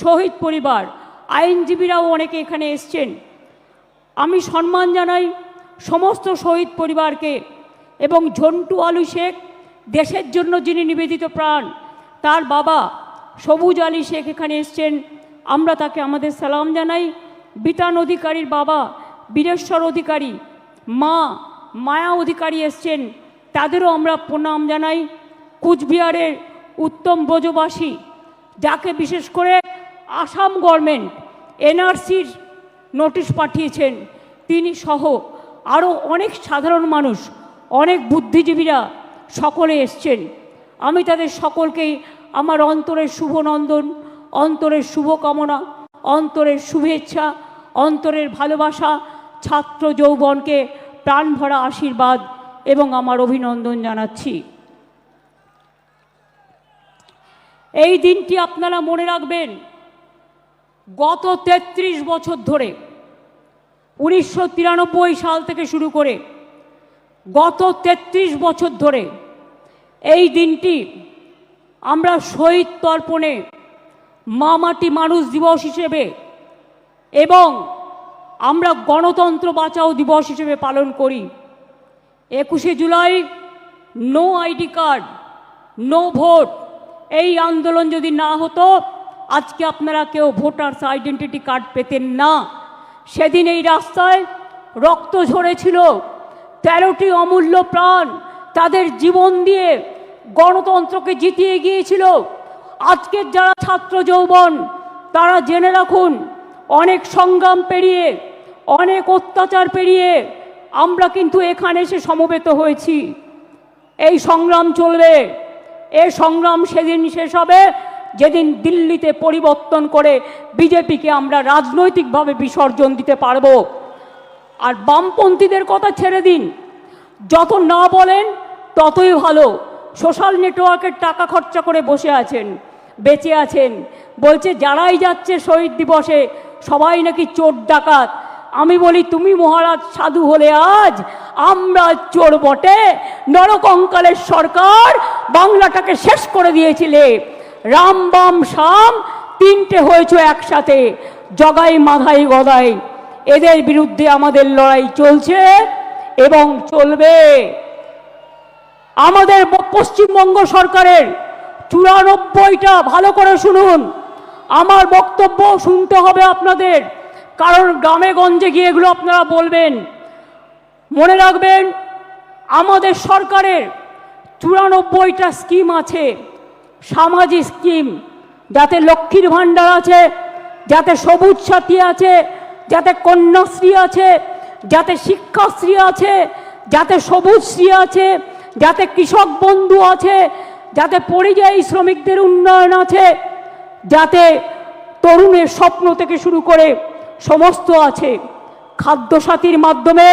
শহীদ পরিবার, আইনজীবীরাও অনেকে এখানে এসছেন। আমি সম্মান জানাই সমস্ত শহীদ পরিবারকে এবং ঝন্টু আলু শেখ, দেশের জন্য যিনি নিবেদিত প্রাণ, তার বাবা সবুজ আলী শেখ এখানে এসছেন। আমরা তাকে আমাদের সালাম জানাই। বিতান অধিকারীর বাবা বীরেশ্বর অধিকারী, মা মায়া অধিকারী এসছেন। তাদেরও আমরা প্রণাম জানাই। কুচবিহারের উত্তম ব্রজবাসী, যাকে বিশেষ করে আসাম গভর্নমেন্ট, এনআরসির নোটিশ পাঠিয়েছেন। তিনি সহ আরও অনেক সাধারণ মানুষ, অনেক বুদ্ধিজীবীরা সকলে এসছেন। আমি তাদের সকলকেই আমার অন্তরের শুভনন্দন, অন্তরের শুভকামনা, অন্তরের শুভেচ্ছা, অন্তরের ভালোবাসা ছাত্র যৌবনকে প্রাণ ভরা আশীর্বাদ এবং আমার অভিনন্দন জানাচ্ছি। এই দিনটি আপনারা মনে রাখবেন গত ৩৩ বছর ধরে, উনিশশো তিরানব্বই সাল থেকে শুরু করে গত ৩৩ বছর ধরে এই দিনটি আমরা শহীদ তর্পণে মামাটি মানুষ দিবস হিসেবে এবং আমরা গণতন্ত্র বাঁচাও দিবস হিসেবে পালন করি। একুশে July, no ID card, no vote, এই আন্দোলন যদি না হতো আজকে আপনারা কেউ ভোটার্স আইডেন্টিটি কার্ড পেতেন না। সেদিন এই রাস্তায় রক্ত ঝরেছিল। তেরোটি অমূল্য প্রাণ তাদের জীবন দিয়ে গণতন্ত্রকে জিতিয়ে গিয়েছিল। আজকের যারা ছাত্র যৌবন, তারা জেনে রাখুন, অনেক সংগ্রাম পেরিয়ে, অনেক অত্যাচার পেরিয়ে আমরা কিন্তু এখানে এসে সমবেত হয়েছি। এই সংগ্রাম চলবে। এ সংগ্রাম সেদিন শেষ হবে। যেদিন দিল্লিতে পরিবর্তন করে বিজেপিকে আমরা রাজনৈতিকভাবে বিসর্জন দিতে পারব। আর বামপন্থীদের কথা ছেড়ে দিন। যত না বলেন, ততই ভালো। সোশ্যাল নেটওয়ার্কের টাকা খরচা করে বসে আছেন, বেঁচে আছেন। বলছে, যারাই যাচ্ছে শহীদ দিবসে, সবাই নাকি চোর ডাকাত। আমি বলি, তুমি মহারাজ সাধু হলে আজ আমরা চোর বটে। নরকঙ্কালের সরকার বাংলাটাকে শেষ করে দিয়েছিলে। রাম বাম শাম তিনটে হয়েছে একসাথে। জগাই মাধাই গদাই। এদের বিরুদ্ধে আমাদের লড়াই চলছে এবং চলবে। আমাদের পশ্চিমবঙ্গ সরকারের চুরানব্বইটা ভালো করে শুনুন। আমার বক্তব্য শুনতে হবে আপনাদের, কারণ গ্রামে গঞ্জে গিয়ে এগুলো আপনারা বলবেন। মনে রাখবেন, আমাদের সরকারের চুরানব্বইটা স্কিম আছে। সামাজিক স্কিম, যাতে লক্ষ্মীর ভাণ্ডার আছে, যাতে সবুজ সাথী আছে, যাতে কন্যাশ্রী আছে, যাতে শিক্ষাশ্রী আছে, যাতে সবুজশ্রী আছে, যাতে কৃষক বন্ধু আছে, যাতে পরিযায়ী শ্রমিকদের উন্নয়ন আছে, যাতে তরুণের স্বপ্ন থেকে শুরু করে সমস্ত আছে। খাদ্যসাথীর মাধ্যমে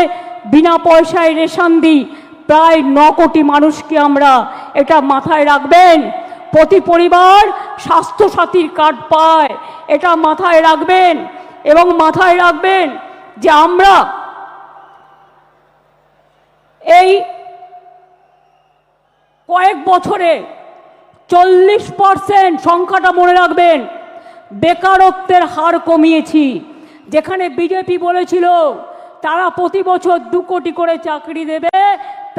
বিনা পয়সায় রেশন দিই, প্রায় ন কোটি মানুষকে আমরা এটা মাথায় রাখবেন। প্রতি পরিবার স্বাস্থ্যসাথীর কার্ড পায়। এটা মাথায় রাখবেন এবং মাথায় রাখবেন যে আমরা এই কয়েক বছরে চল্লিশ পার্সেন্ট সংখ্যাটা মনে রাখবেন, বেকারত্বের হার কমিয়েছি। যেখানে বিজেপি বলেছিল, তারা প্রতি বছর দু কোটি করে চাকরি দেবে,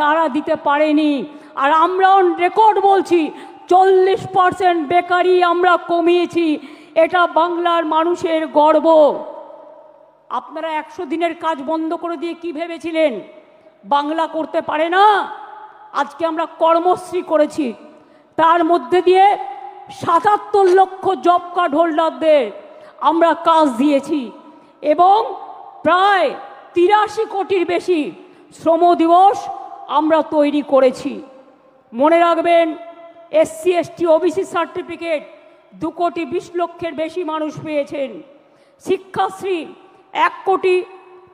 তারা দিতে পারেনি। আর আমরাও রেকর্ড বলছি চল্লিশ পার্সেন্ট বেকারি আমরা কমিয়েছি। এটা বাংলার মানুষের গর্ব। আপনারা একশো দিনের কাজ বন্ধ করে দিয়ে কি ভেবেছিলেন? বাংলা করতে পারে না? আজকে আমরা কর্মশ্রী করেছি। তার মধ্যে দিয়ে সাতাত্তর লক্ষ জব কার্ড হোল্ডারদের আমরা কাজ দিয়েছি। এবং প্রায় তিরাশি কোটির বেশি শ্রম দিবস আমরা তৈরি করেছি। মনে রাখবেন এসসি এসটি ওবিসি সার্টিফিকেট দু কোটি বিশ লক্ষের বেশি মানুষ পেয়েছেন। শিক্ষাশ্রী এক কোটি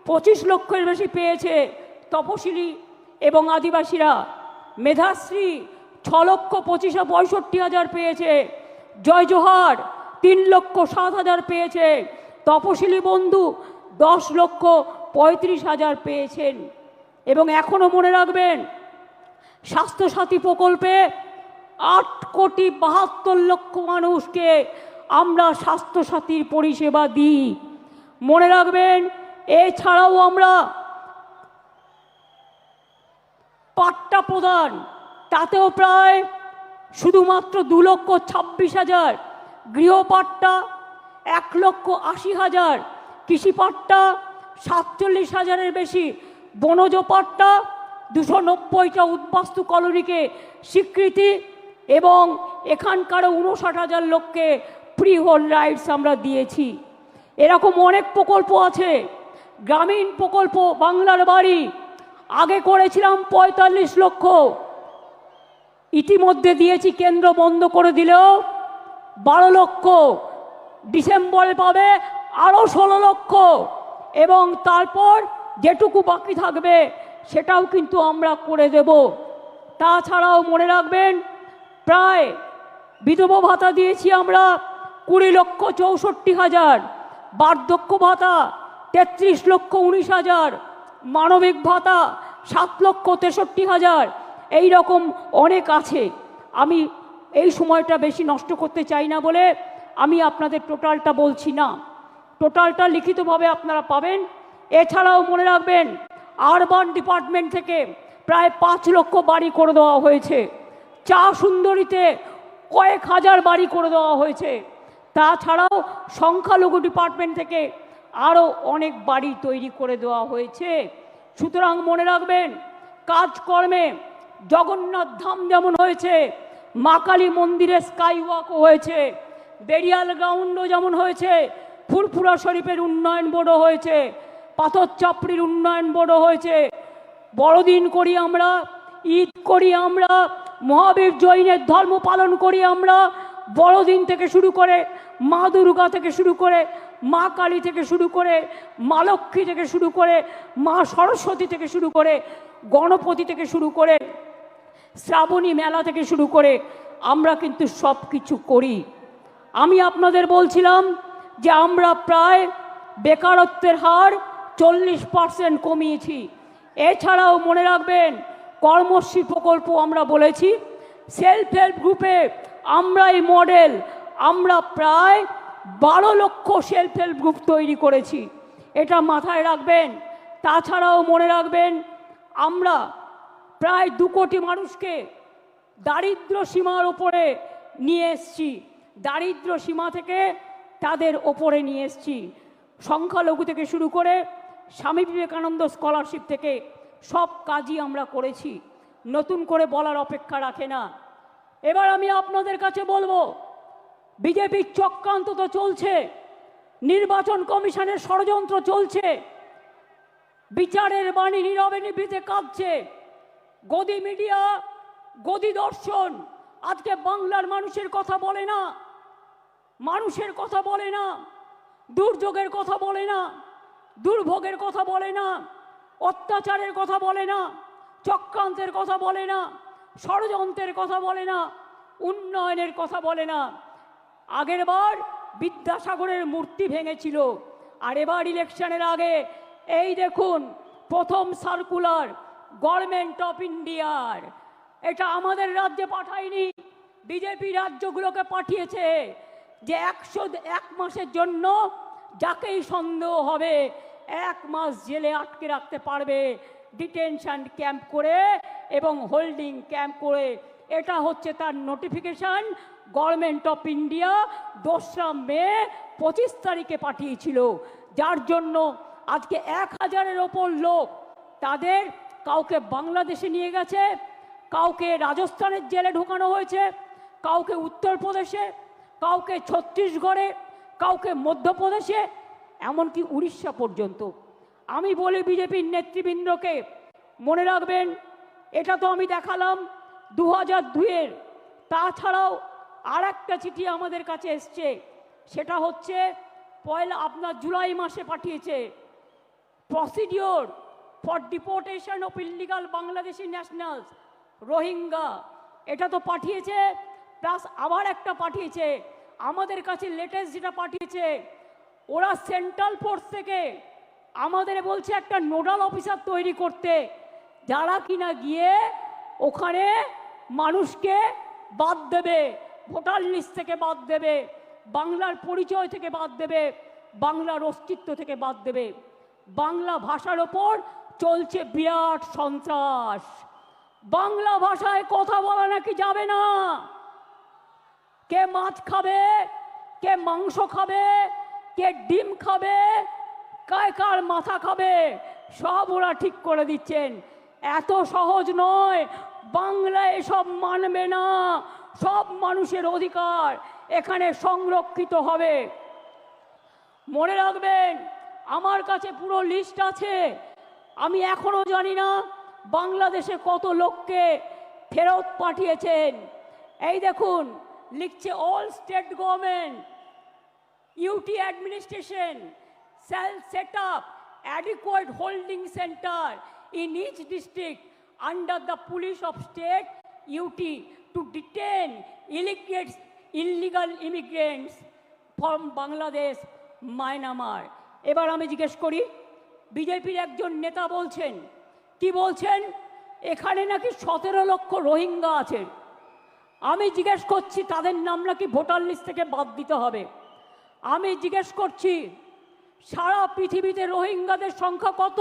পঁচিশ লক্ষের বেশি পেয়েছে তপশিলি এবং আদিবাসীরা। মেধাশ্রী ছ লক্ষ পঁচিশ পঁয়ষট্টি হাজার পেয়েছে। জয় জোহার তিন লক্ষ সাত হাজার পেয়েছে। তপশিলি বন্ধু দশ লক্ষ পঁয়ত্রিশ হাজার পেয়েছেন। এবং এখনও মনে রাখবেন, স্বাস্থ্যসাথী প্রকল্পে আট কোটি বাহাত্তর লক্ষ মানুষকে আমরা স্বাস্থ্যসাথীর পরিষেবা দিই। মনে রাখবেন, এছাড়াও আমরা পাট্টা প্রদান, তাতেও প্রায় শুধুমাত্র দু লক্ষ ছাব্বিশ হাজার গৃহপাট্টা এক লক্ষ আশি হাজার কৃষি পাট্টা, সাতচল্লিশ হাজারের বেশি বনজ পাট্টা, দুশো নব্বইটা উদ্বাস্তু কলোনিকে স্বীকৃতি এবং এখানকার উনষাট হাজার লোককে ফ্রি হোল রাইডস আমরা দিয়েছি। এরকম অনেক প্রকল্প আছে। গ্রামীণ প্রকল্প বাংলার বাড়ি। আগে করেছিলাম পঁয়তাল্লিশ লক্ষ। ইতিমধ্যে দিয়েছি, কেন্দ্র বন্ধ করে দিলেও বারো লক্ষ। ডিসেম্বরে পাবে আরও ষোলো লক্ষ। এবং তারপর যেটুকু বাকি থাকবে, সেটাও কিন্তু আমরা করে দেব। তাছাড়াও মনে রাখবেন প্রায় বিধবা ভাতা দিয়েছি আমরা কুড়ি লক্ষ চৌষট্টি হাজার, বার্ধক্য ভাতা তেত্রিশ লক্ষ উনিশ হাজার, মানবিক ভাতা সাত লক্ষ তেষট্টি হাজার, এই রকম অনেক আছে। আমি এই সময়টা বেশি নষ্ট করতে চাই না বলে আমি আপনাদের টোটালটা বলছি না। টোটালটা লিখিতভাবে আপনারা পাবেন। এছাড়াও মনে রাখবেন, আরবান ডিপার্টমেন্ট থেকে প্রায় পাঁচ লক্ষ বাড়ি করে দেওয়া হয়েছে। চা সুন্দরীতে কয়েক হাজার বাড়ি করে দেওয়া হয়েছে। তাছাড়াও সংখ্যালঘু ডিপার্টমেন্ট থেকে আরও অনেক বাড়ি তৈরি করে দেওয়া হয়েছে। সুতরাং মনে রাখবেন, কাজকর্মে জগন্নাথ ধাম যেমন হয়েছে, মা কালী মন্দিরে স্কাই ওয়াকও হয়েছে বেরিয়াল গ্রাউন্ডও যেমন হয়েছে, ফুরফুরা শরীফের উন্নয়ন বোর্ডও হয়েছে পাথর চাপড়ির উন্নয়ন বোর্ডও হয়েছে। বড়দিন করি আমরা, ঈদ করি আমরা মহাবীর জৈনের ধর্ম পালন করি আমরা। বড়দিন থেকে শুরু করে, মা দুর্গা থেকে শুরু করে, মা কালী থেকে শুরু করে, মা লক্ষ্মী থেকে শুরু করে, মা সরস্বতী থেকে শুরু করে, গণপতি থেকে শুরু করে, শ্রাবণী মেলা থেকে শুরু করে, আমরা কিন্তু সব কিছু করি। আমি আপনাদের বলছিলাম যে আমরা প্রায় বেকারত্বের হার চল্লিশ পার্সেন্ট কমিয়েছি। এছাড়াও মনে রাখবেন কর্মশ্রী প্রকল্প আমরা বলেছি। সেলফ হেল্প গ্রুপে আমরা এই মডেল আমরা প্রায় বারো লক্ষ সেলফ হেল্প গ্রুপ তৈরি করেছি। এটা মাথায় রাখবেন। তাছাড়াও মনে রাখবেন, আমরা প্রায় দু কোটি মানুষকে দারিদ্র সীমার ওপরে নিয়ে এসছি। দারিদ্র সীমা থেকে তাদের ওপরে নিয়ে এসছি। সংখ্যালঘু থেকে শুরু করে স্বামী বিবেকানন্দ স্কলারশিপ থেকে সব কাজই আমরা করেছি। নতুন করে বলার অপেক্ষা রাখে না। এবার আমি আপনাদের কাছে বলব, বিজেপির চক্রান্ত তো চলছে, নির্বাচন কমিশনের ষড়যন্ত্র চলছে, বিচারের বাণী নীরবে নিভৃতে কাঁদছে গদি মিডিয়া, গদি দর্শন, আজকে বাংলার মানুষের কথা বলে না, মানুষের কথা বলে না, দুর্যোগের কথা বলে না, দুর্ভোগের কথা বলে না অত্যাচারের কথা বলে না, চক্রান্তের কথা বলে না, ষড়যন্ত্রের কথা বলে না, উন্নয়নের কথা বলে না। আগের বার বিদ্যাসাগরের মূর্তি ভেঙেছিল, আর এবার ইলেকশনের আগে, এই দেখুন, প্রথম সার্কুলার, গভর্নমেন্ট অফ ইন্ডিয়ার। এটা আমাদের রাজ্যে পাঠায়নি, বিজেপি রাজ্যগুলোকে পাঠিয়েছে যে একশো এক মাসের জন্য যাকেই সন্দেহ হবে এক মাস জেলে আটকে রাখতে পারবে। ডিটেনশন ক্যাম্প করে এবং হোল্ডিং ক্যাম্প করে। এটা হচ্ছে তার নোটিফিকেশন গভর্নমেন্ট অফ ইন্ডিয়া দোসরা মে পঁচিশ তারিখে পাঠিয়েছিল। যার জন্য আজকে এক হাজারের ওপর লোক তাদের কাউকে বাংলাদেশে নিয়ে গেছে, কাউকে রাজস্থানের জেলে ঢোকানো হয়েছে, কাউকে উত্তরপ্রদেশে, কাউকে ছত্তিশগড়ে, কাউকে মধ্যপ্রদেশে এমনকি উড়িষ্যা পর্যন্ত। আমি বলি বিজেপির নেতৃবৃন্দকে, মনে রাখবেন, এটা তো আমি দেখালাম দু হাজার দুইয়ের। তাছাড়াও আর একটা চিঠি আমাদের কাছে এসছে, সেটা হচ্ছে, পয়লা আপনার জুলাই মাসে পাঠিয়েছে procedure for deportation of illegal Bangladeshi nationals Rohingya এটা তো পাঠিয়েছে প্লাস আবার একটা পাঠিয়েছে, আমাদের কাছে লেটেস্ট যেটা পাঠিয়েছে ওরা সেন্ট্রাল ফোর্স থেকে আমাদের বলছে একটা নোডাল অফিসার তৈরি করতে। যারা কিনা গিয়ে ওখানে মানুষকে বাদ দেবে, ভোটার লিস্ট থেকে বাদ দেবে, বাংলার পরিচয় থেকে বাদ দেবে, বাংলার অস্তিত্ব থেকে বাদ দেবে। বাংলা ভাষার ওপর চলছে বিরাট সন্ত্রাস। বাংলা ভাষায় কথা বলা নাকি যাবে না? কে মাছ খাবে, কে মাংস খাবে কে ডিম খাবে কায় কার মাথা খাবে, সব ওরা ঠিক করে দিচ্ছেন। এত সহজ নয় বাংলা এসব মানবে না, সব মানুষের অধিকার এখানে সংরক্ষিত হবে। মনে রাখবেন, আমার কাছে পুরো লিস্ট আছে, আমি এখনও জানি না বাংলাদেশে কত লোককে ফেরত পাঠিয়েছেন। এই দেখুন, লিখছে all state government UT administration shall set up adequate holding center in each district under the police of state UT to detain illegal, illegal immigrants from Bangladesh, Myanmar. এবার আমি জিজ্ঞেস করি বিজেপির একজন নেতা বলছেন কি বলছেন এখানে নাকি সতেরো লক্ষ রোহিঙ্গা আছেন আমি জিজ্ঞেস করছি তাদের নাম নাকি ভোটার লিস্ট থেকে বাদ দিতে হবে আমি জিজ্ঞেস করছি, সারা পৃথিবীতে রোহিঙ্গাদের সংখ্যা কত?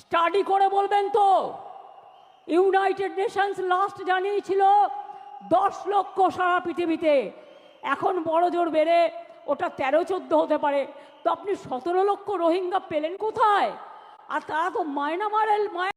স্টাডি করে বলবেন তো। ইউনাইটেড নেশনস লাস্ট জানিয়েছিল দশ লক্ষ সারা পৃথিবীতে। এখন বড় জোর বেড়ে ওটা তেরো, চোদ্দ হতে পারে। তো আপনি সতেরো লক্ষ রোহিঙ্গা পেলেন কোথায়? আর তারা তো মায়নামারের মায়